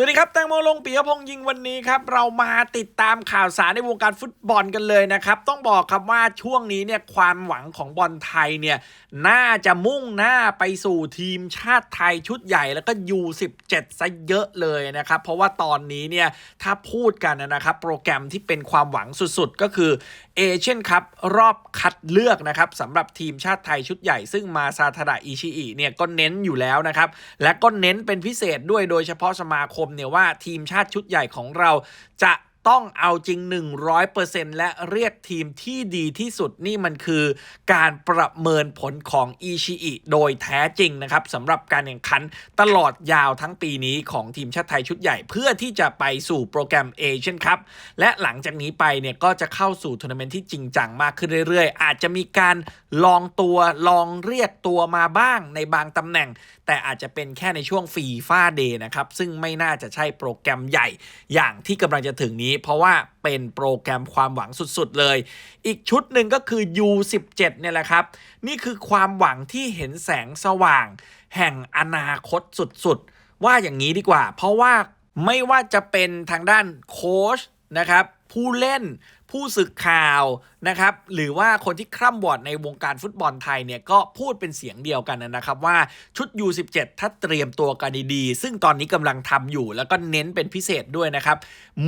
สวัสดีครับแตงโมลงปิยพงษ์ยิงวันนี้ครับ เรามาติดตามข่าวสารในวงการฟุตบอลกันเลยนะครับ ต้องบอกครับว่าช่วงนี้เนี่ยความหวังของบอลไทยเนี่ยน่าจะมุ่งหน้าไปสู่ทีมชาติไทยชุดใหญ่แล้วก็ U17 ซะเยอะเลยนะครับ เพราะว่าตอนนี้เนี่ยถ้าพูดกันนะครับ โปรแกรมที่เป็นความหวังสุดๆ ก็คือเอเชียนคัพรอบคัดเลือกนะครับสำหรับทีมชาติไทยชุดใหญ่ ซึ่งมาซาทาดะอิชิอิเนี่ยก็เน้นอยู่แล้วนะครับและก็เน้นเป็นพิเศษด้วยโดยเฉพาะสมาคมเนี่ยว่าทีมชาติชุดใหญ่ของเราจะ ต้องเอาจริง 100%และเรียกทีมที่ดีที่สุดนี่มันคือ การประเมินผลของอิชิอิโดยแท้จริงนะครับสำหรับการแข่งขันตลอดยาวทั้งปีนี้ของทีมชาติไทยชุดใหญ่ เพื่อที่จะไปสู่โปรแกรมเอเชียนคัพและหลังจากนี้ไปเนี่ยก็จะเข้าสู่ทัวร์นาเมนต์ที่จริงจังมากขึ้นเรื่อยๆ อาจจะมีการลองตัวลองเรียกตัวมาบ้างในบางตำแหน่ง แต่อาจจะเป็นแค่ในช่วงฟีฟ่าเดย์นะครับซึ่งไม่น่าจะใช่โปรแกรมใหญ่อย่างที่กำลังจะถึงนี้เพราะว่าเป็นโปรแกรมความหวังสุดๆเลย อีกชุดหนึ่งก็คือ U17 เนี่ยแหละครับ นี่คือความหวังที่เห็นแสงสว่าง แห่งอนาคตสุดๆ ว่าอย่างนี้ดีกว่า เพราะว่าไม่ว่าจะเป็นทางด้านโค้ชนะครับผู้เล่นผู้สื่อข่าวนะครับหรือว่าคนที่คร่ำวอดในวงการฟุตบอลไทยเนี่ยก็พูดเป็นเสียงเดียวกันนะครับว่าชุด U17 ถ้าเตรียมตัวกันดีๆ ซึ่งตอนนี้กำลังทำอยู่แล้วก็เน้นเป็นพิเศษด้วยนะครับ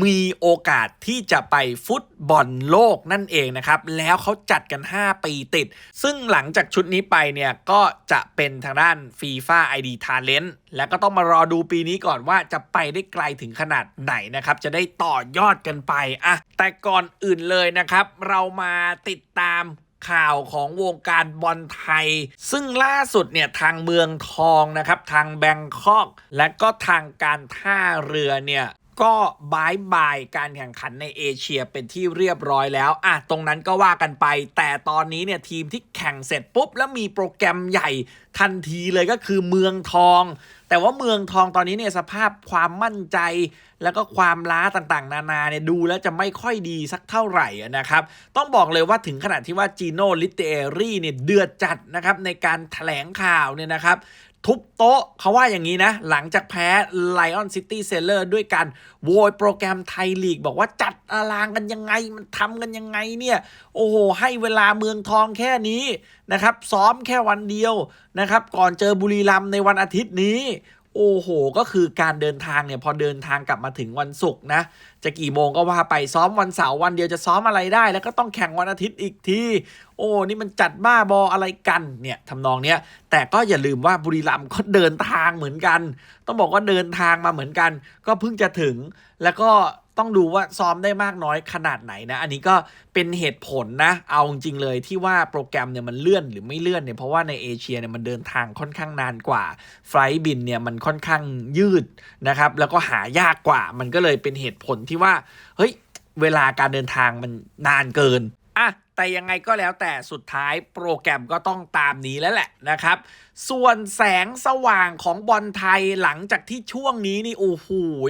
มีโอกาสที่จะไปฟุตบอลโลกนั่นเองนะครับแล้วเขาจัดกัน 5 ปีติด ซึ่งหลังจากชุดนี้ไปเนี่ยก็จะเป็นทางด้าน FIFA ID Talent แล้วก็ต้องมารอดูปีนี้ก่อนว่าจะไปได้ไกลถึงขนาดไหนนะครับจะได้ต่อยอดกันไปอะแต่ก่อนอื่นเลยนะครับเรามาติดตามข่าวของวงการบอลไทย ซึ่งล่าสุดเนี่ยทางเมืองทองนะครับ ทางแบงคอก และก็ทางการท่าเรือเนี่ย ก็บายบายการแข่งขันในเอเชียเป็นที่เรียบร้อยแล้วอะตรงนั้นก็ว่ากันไป แต่ตอนนี้เนี่ยทีมที่แข่งเสร็จปุ๊บ แล้วมีโปรแกรมใหญ่ทันทีเลยก็คือเมืองทอง แต่ว่าเมืองทองตอนนี้เนี่ยสภาพความมั่นใจ แล้วก็ความล้าต่างๆ นานาเนี่ยดูแล้วจะไม่ค่อยดีสักเท่าไหร่นะครับ ต้องบอกเลยว่าถึงขนาดที่ว่าจีโน่ลิเตเอรี่เนี่ยเดือดจัดนะครับในการถแถลงข่าวเนี่ยนะครับ ทุบโต๊ะเขาว่าอย่างนี้นะ หลังจากแพ้ Lion City Sailor ด้วยการโวยโปรแกรมไทยลีก บอกว่าจัดตารางกันยังไง มันทำกันยังไงเนี่ย โอ้โห ให้เวลาเมืองทองแค่นี้นะครับ ซ้อมแค่วันเดียวนะครับ ก่อนเจอบุรีรัมในวันอาทิตย์นี้ โอ้โห ก็คือการเดินทางเนี่ยพอเดินทางกลับมาถึงวันศุกร์นะ จะกี่โมงก็ว่าไปซ้อมวันเสาร์วันเดียวจะซ้อมอะไรได้ แล้วก็ต้องแข่งวันอาทิตย์อีกที โอ้ นี่มันจัดบ้าบออะไรกันเนี่ยทำนองเนี้ย แต่ก็อย่าลืมว่าบุรีรัมย์ก็เดินทางเหมือนกัน ต้องบอกว่าเดินทางมาเหมือนกัน ก็เพิ่งจะถึงแล้วก็ ต้องดูว่าซ้อมได้มากน้อยขนาดไหนนะ อันนี้ก็เป็นเหตุผลนะ เอาจริงๆเลยที่ว่าโปรแกรมเนี่ยมันเลื่อนหรือไม่เลื่อนเนี่ยเพราะว่าในเอเชียเนี่ยมันเดินทางค่อนข้างนานกว่า ไฟล์บินเนี่ยมันค่อนข้างยืดนะครับ แล้วก็หายากกว่า มันก็เลยเป็นเหตุผลที่ว่า เฮ้ย เวลาการเดินทางมันนานเกิน อะ แต่ยังไงก็แล้วแต่สุดท้ายโปรแกรมก็ต้องตามนี้แล้วแหละนะครับ ส่วนแสงสว่างของบอลไทยหลังจากที่ช่วงนี้นี่โอ้โห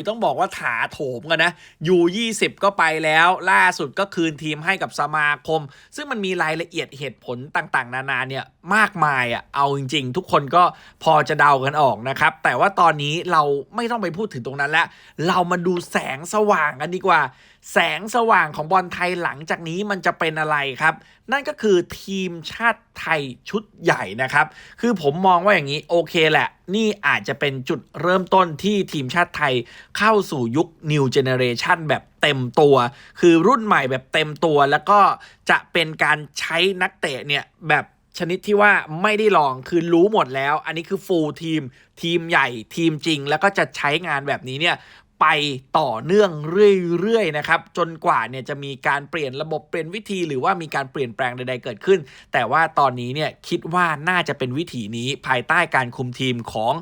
ต้องบอกว่าถาโถมกันนะยู20 ก็ไปแล้ว ล่าสุดก็คืนทีมให้กับสมาคม ซึ่งมันมีรายละเอียดเหตุผลต่างๆ นานาเนี่ยมากมายอะ่ะเอาจริง ๆ ทุกคนก็พอจะเดากันออกนะครับ แต่ว่าตอนนี้เราไม่ต้องไปพูดถึงตรงนั้นแล้ว เรามาดูแสงสว่างกันดีกว่า แสงสว่างของบอลไทยหลังจากนี้มันจะเป็นอะไรครับ นั่นก็คือทีมชาติไทยชุดใหญ่นะครับ คือผมมองว่าอย่างนี้โอเคแหละ นี่อาจจะเป็นจุดเริ่มต้นที่ทีมชาติไทยเข้าสู่ยุค New Generation แบบเต็มตัว คือรุ่นใหม่แบบเต็มตัว แล้วก็จะเป็นการใช้นักเตะเนี่ยแบบชนิดที่ว่าไม่ได้ลองคือรู้หมดแล้ว อันนี้คือฟูลทีม ทีมใหญ่ทีมจริง แล้วก็จะใช้งานแบบนี้เนี่ย ไปต่อเนื่องเรื่อยๆนะครับจนกว่าเนี่ยจะมีการเปลี่ยนระบบเปลี่ยนวิธี หรือว่ามีการเปลี่ยนแปลงใด ๆ เกิดขึ้น แต่ว่าตอนนี้เนี่ยคิดว่าน่าจะเป็นวิถีนี้ภายใต้การคุมทีมของ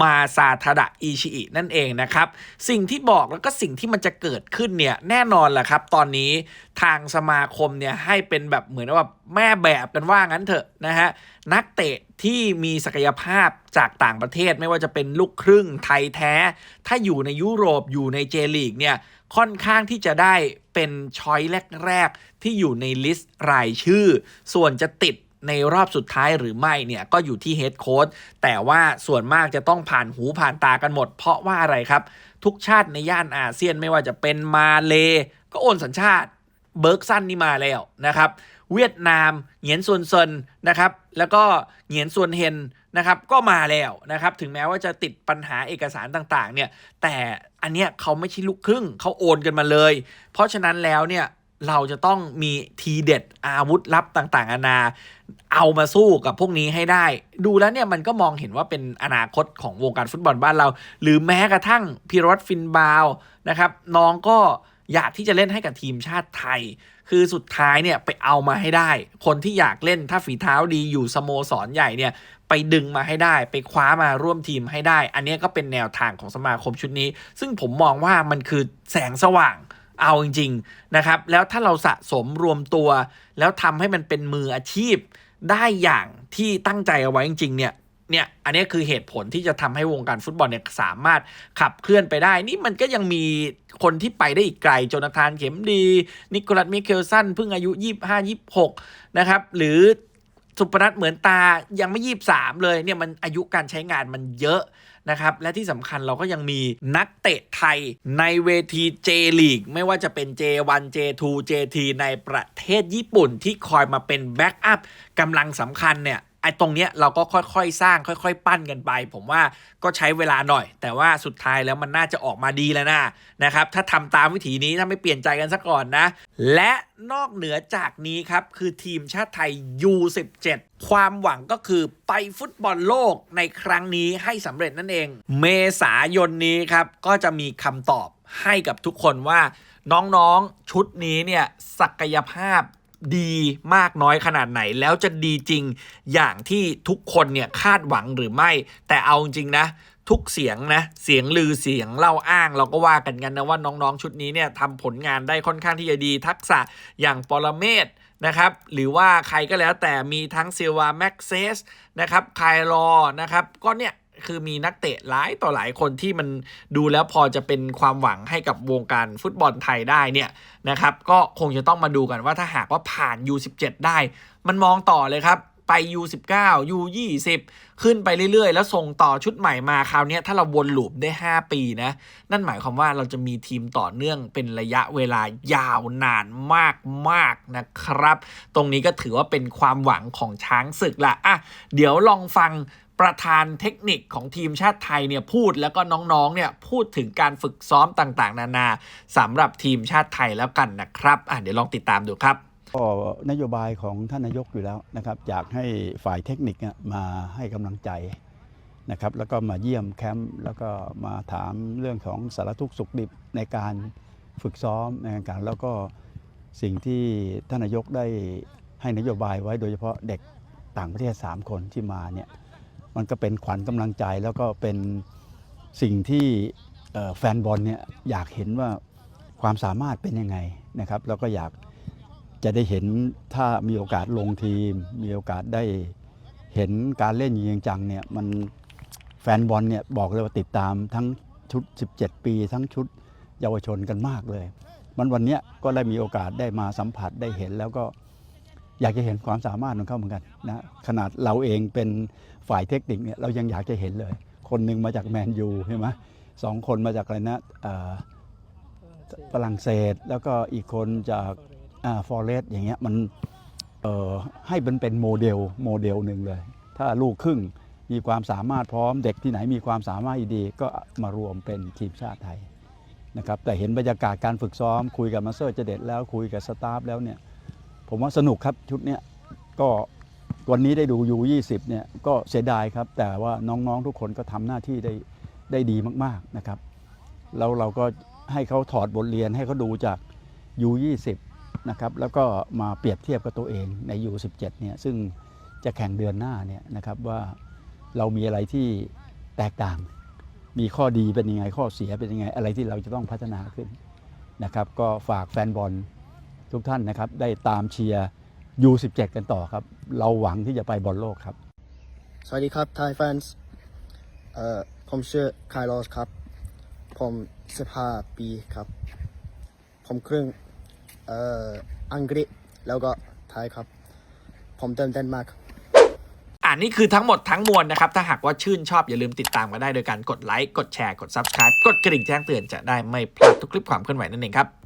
มาซาทาดะอิชิอินั่นเองนะครับสิ่งที่บอกแล้วก็สิ่งที่มันจะเกิดขึ้นเนี่ยแน่นอนแหละครับ ตอนนี้ทางสมาคมเนี่ยให้เป็นแบบเหมือนว่า แม่แบบกันว่างั้นเถอะนะฮะนักเตะที่มีศักยภาพจากต่างประเทศไม่ว่าจะเป็นลูกครึ่งไทยแท้ ถ้าอยู่ในยุโรปอยู่ในเจลีกเนี่ยค่อนข้างที่จะได้เป็นช้อยแรก ๆ ที่อยู่ในลิสต์รายชื่อ ส่วนจะติดในรอบสุดท้ายหรือไม่เนี่ยก็อยู่ที่เฮดโค้ดแต่ว่าส่วนมากจะต้องผ่านหูผ่านตากันหมด เพราะว่าอะไรครับ ทุกชาติในย่านอาเซียนไม่ว่าจะเป็นมาเลก็โอนสัญชาติเบิร์กซันนี่มาแล้วนะครับ เวียดนาม เหงียนซวนเซินนะครับ แล้วก็เหงียนซวนเฮนนะครับ ก็มาแล้วนะครับ ถึงแม้ว่าจะติดปัญหาเอกสารต่างๆ เนี่ย แต่อันเนี้ยเขาไม่ใช่ลูกครึ่ง เขาโอนกันมาเลย เพราะฉะนั้นแล้วเนี่ยเราจะต้องมีทีเด็ดอาวุธลับต่างๆนานา เอามาสู้กับพวกนี้ให้ได้ ดูแล้วเนี่ยมันก็มองเห็นว่าเป็นอนาคตของวงการฟุตบอลบ้านเรา หรือแม้กระทั่งพิรวัตรฟินบาวนะครับ น้องก็อยากที่จะเล่นให้กับทีมชาติไทย คือสุดท้ายเนี่ยไปเอามาให้ได้ คนที่อยากเล่นถ้าฝีเท้าดีอยู่สโมสรใหญ่เนี่ยไปดึงมาให้ได้ ไปคว้ามาร่วมทีมให้ได้ อันนี้ก็เป็นแนวทางของสมาคมชุดนี้ ซึ่งผมมองว่ามันคือแสงสว่างเอาจริงๆนะครับ แล้วถ้าเราสะสมรวมตัว แล้วทำให้มันเป็นมืออาชีพได้อย่างที่ตั้งใจเอาไว้จริงๆเนี่ย เนี่ยอันนี้คือเหตุผลที่จะทำให้วงการฟุตบอลเนี่ยสามารถขับเคลื่อนไปได้ นี่มันก็ยังมีคนที่ไปได้อีกไกลโจนาธานเข็มดี นิโคลัสมิเคลสันเพิ่งอายุ 25 26 นะครับ หรือสุพนัทเหมือนตายังไม่23เลยเนี่ยมันอายุการใช้งานมันเยอะนะครับ และที่สำคัญเราก็ยังมีนักเตะไทยในเวที J League ไม่ว่าจะเป็น J1 J2 JT ในประเทศญี่ปุ่นที่คอยมาเป็นแบ็กอัพกำลังสำคัญเนี่ย ไอ้ตรงเนี้ยเราก็ค่อยๆ สร้างค่อย ๆ ปั้นกันไป ผมว่าก็ใช้เวลาหน่อย แต่ว่าสุดท้ายแล้วมันน่าจะออกมาดีแล้วนะนะครับ ถ้าทำตามวิธีนี้ถ้าไม่เปลี่ยนใจกันซะก่อนนะ และนอกเหนือจากนี้ครับ คือทีมชาติไทย U17 ความหวังก็คือไปฟุตบอลโลกในครั้งนี้ให้สำเร็จนั่นเอง เมษายนนี้ครับ ก็จะมีคำตอบให้กับทุกคนว่าน้องๆชุดนี้เนี่ยศักยภาพ ดีมากน้อยขนาดไหน แล้วจะดีจริงอย่างที่ทุกคนเนี่ยคาดหวังหรือไม่ แต่เอาจริงนะทุกเสียงนะเสียงลือเสียงเล่าอ้างเราก็ว่ากันกันนะว่าน้องๆชุดนี้เนี่ยทำผลงานได้ค่อนข้างที่จะดีทักษะอย่างปรเมศนะครับหรือว่าใครก็แล้วแต่มีทั้งเซวาแม็กเซสนะครับไคลอนะครับก็เนี่ย คือมีนักเตะหลายต่อหลายคนที่มันดูแล้วพอจะเป็นความหวังให้กับวงการฟุตบอลไทยได้เนี่ยนะครับก็คงจะต้องมาดูกันว่าถ้าหากว่าผ่าน U17 ได้ มันมองต่อเลยครับไป U19 U20 ขึ้นไปเรื่อยๆ แล้วส่งต่อชุดใหม่มาคราวนี้ถ้าเราวนลูปได้ 5 ปีนะ นั่นหมายความว่าเราจะมีทีมต่อเนื่องเป็นระยะเวลายาวนานมากๆนะครับ ตรงนี้ก็ถือว่าเป็นความหวังของช้างศึกละอะเดี๋ยวลองฟัง ประธานเทคนิคของทีมชาติไทยเนี่ยพูดแล้วก็น้องๆเนี่ยพูดถึงการฝึกซ้อมต่างๆ นานาสำหรับทีมชาติไทยแล้วกันนะครับอะเดี๋ยวลองติดตามดูครับก็นโยบายของท่านนายกอยู่แล้วนะครับอยากให้ฝ่ายเทคนิคเนี่ยมาให้กำลังใจนะครับแล้วก็มาเยี่ยมแคมป์แล้วก็มาถามเรื่องของสารทุกข์สุขดิบในการฝึกซ้อมในการแล้วก็สิ่งที่ท่านนายกได้ให้นโยบายไว้โดยเฉพาะเด็กต่างประเทศ 3 คนที่มาเนี่ย มันก็เป็นขวัญกำลังใจแล้วก็เป็นสิ่งที่แฟนบอลเนี่ยอยากเห็นว่าความสามารถเป็นยังไงนะครับแล้วก็อยากจะได้เห็นถ้ามีโอกาสลงทีม มีโอกาสได้เห็นการเล่นจริงจังเนี่ยมันแฟนบอลเนี่ยบอกเลยว่าติดตามทั้งชุด 17 ปี ทั้งชุดเยาวชนกันมากเลย มันวันนี้ก็ได้มีโอกาสได้มาสัมผัสได้เห็นแล้วก็ อยากจะเห็นความสามารถของเขาเหมือนกันนะขนาดเราเองเป็นฝ่ายเทคนิคเนี่ยเรายังอยากจะเห็นเลย คนหนึ่งมาจากแมนยูใช่ไหมสองคนมาจากอะไรนะอ่อฝรั่งเศสแล้วก็อีกคนจากฟอเรสอย่างเงี้ยมันเอ่อให้มันเป็นโมเดลโมเดลหนึ่งเลย ถ้าลูกครึ่งมีความสามารถพร้อมเด็กที่ไหนมีความสามารถดีก็มารวมเป็นทีมชาติไทยนะครับแต่เห็นบรรยากาศการฝึกซ้อม คุยกับมาสเตอร์เจเด็ดแล้วคุยกับสตาฟแล้วเนี่ย ผมว่าสนุกครับชุดเนี้ยก็วันนี้ได้ดูยู20เนี่ยก็เสียดายครับ แต่ว่าน้องๆทุกคนก็ทำหน้าที่ได้ได้ดีมากๆนะครับ แล้วเราก็ให้เขาถอดบทเรียนให้เขาดูจาก U20 นะครับแล้วก็มาเปรียบเทียบกับตัวเองใน U17 เนี่ยซึ่งจะแข่งเดือนหน้าเนี่ยนะครับว่าเรามีอะไรที่แตกต่าง มีข้อดีเป็นยังไงข้อเสียเป็นยังไงอะไรที่เราจะต้องพัฒนาขึ้นนะครับ ก็ฝากแฟนบอล ทุกท่านนะครับ ได้ตามเชียร์ U17 กันต่อครับ เราหวังที่จะไปบอลโลกครับ สวัสดีครับไทยแฟนส์เอ่อผมชื่อคายลอสครับ ผม15ปีครับ ผมครึ่งเอ่ออังกฤษแล้วก็ไทยครับ ผมเต้นเต้นมากอะอ่านี่คือทั้งหมดทั้งมวลนะครับ ถ้าหากว่าชื่นชอบอย่าลืมติดตามกันได้โดยการกดไลค์ กดแชร์ กด Subscribe กดกระดิ่งแจ้งเตือนจะได้ไม่พลาดทุกคลิปความเคลื่อนไหวนั่นเองครับ